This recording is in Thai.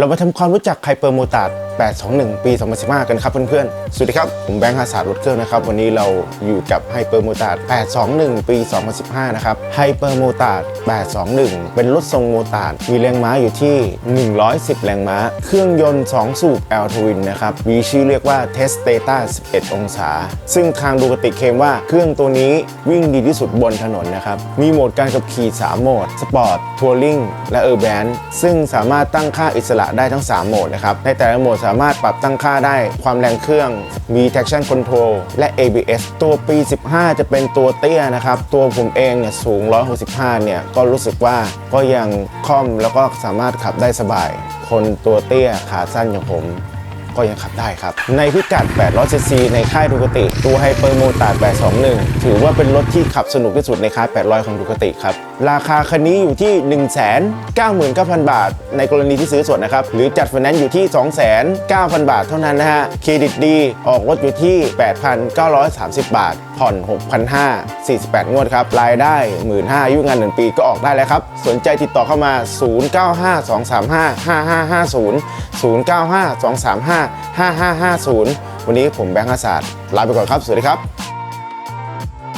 เรามาทำความรู้จักไคเปอร์โมตาด821 ปี 2015 กันครับเพื่อนๆ สวัสดีครับ ผมแบงค์ฮาสาดรถเครื่องนะครับ วันนี้เราอยู่กับไฮเปอร์โมตาด821 ปี 2015 นะครับไฮเปอร์โมตาด821 เป็นรถทรงโมตาดมีแรงม้าอยู่ที่ 110 แรงม้า เครื่องยนต์ 2 สูบ L Twin นนะครับ มีชื่อเรียกว่า Testata 11 องศา ซึ่งทางดูกติเคมว่าเครื่องตัวนี้วิ่งดีที่สุดบนถนนนะครับ มีโหมดการขับขี่ 3 โหมด สปอร์ต ทัวริงและเออร์แบนซึ่งสามารถตั้งค่าอิสระได้ทั้ง 3 โหมดนะครับ ในแต่ละโหมดสามารถปรับตั้งค่าได้ความแรงเครื่อง มี traction control และ ABS ตัวปี 15 จะเป็นตัวเตี้ยนะครับ ตัวผมเองเนี่ยสูง 165 เนี่ย ก็รู้สึกว่าก็ยังคล่อมแล้วก็สามารถขับได้สบาย คนตัวเตี้ยขาสั้นอย่างผม ก็ยังขับได้ครับ ในพิกัด800ซีซีในค่ายดูกติตัวไฮเปอร์โมตาด821 ถือว่าเป็นรถที่ขับสนุกที่สุดในค่าย 800 ของดูกติครับ ราคาคันนี้อยู่ที่ 199,000 บาท ในกรณีที่ซื้อสดนะครับ หรือจัดไฟแนนซ์อยู่ที่ 209,000 บาทเท่านั้นนะฮะ เครดิตดี ออกรถอยู่ที่ 8,930 บาท ผ่อน 6,500 48 งวดครับ รายได้ 15,000อายุงาน 1 ปีก็ออกได้แล้วครับ สนใจติดต่อเข้ามา 0952355550 5550 วันนี้ผมแบงค์อาสาดลาไปก่อนครับ สวัสดีครับ